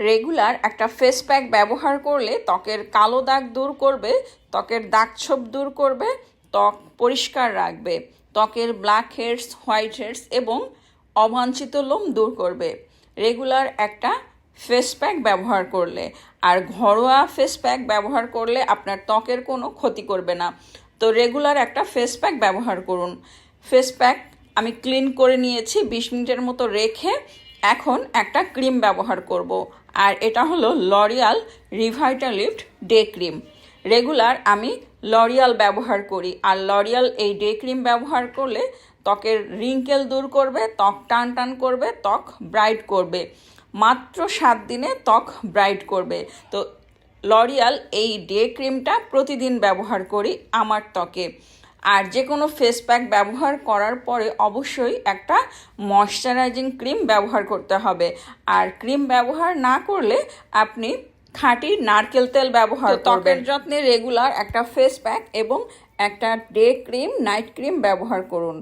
Regular একটা face pack ব্যবহার করলে ত্বকের কালো দাগ দূর করবে, ত্বকের দাগ ছোপ দূর করবে, ত্বক পরিষ্কার রাখবে, ত্বকের ব্ল্যাক হেডস হোয়াইট হেডস এবং অবাঞ্ছিত লোম দূর করবে। রেগুলার একটা ফেস প্যাক ব্যবহার করলে। আর ঘরোয়া ফেস প্যাক ব্যবহার করলে আপনার ত্বকের কোনো ক্ষতি করবে না। তো রেগুলার একটা ফেস প্যাক ব্যবহার করুন। ফেস প্যাক আমি ক্লিন করে নিয়েছি, বিশ মিনিটের মতো রেখে এখন একটা ক্রিম ব্যবহার করব। আর এটা হলো L'Oreal Revitalift day cream regular আমি লরিয়াল ব্যবহার করি। আর লরিয়াল এই ডে ক্রিম ব্যবহার করলে ত্বকের রিঙ্কেল দূর করবে, ত্বক টান টান করবে, ত্বক ব্রাইট করবে। মাত্র সাত দিনে ত্বক ব্রাইট করবে। তো লরিয়াল এই ডে ক্রিমটা প্রতিদিন ব্যবহার করি আমার ত্বকে। আর যে কোনো ফেস প্যাক ব্যবহার করার পরে অবশ্যই একটা ময়শ্চারাইজিং ক্রিম ব্যবহার করতে হবে। আর ক্রিম ব্যবহার না করলে আপনি খাঁটি নারকেল তেল ব্যবহার ত্বকের যত্নে রেগুলার একটা ফেস প্যাক এবং একটা ডে ক্রিম নাইট ক্রিম ব্যবহার করুন।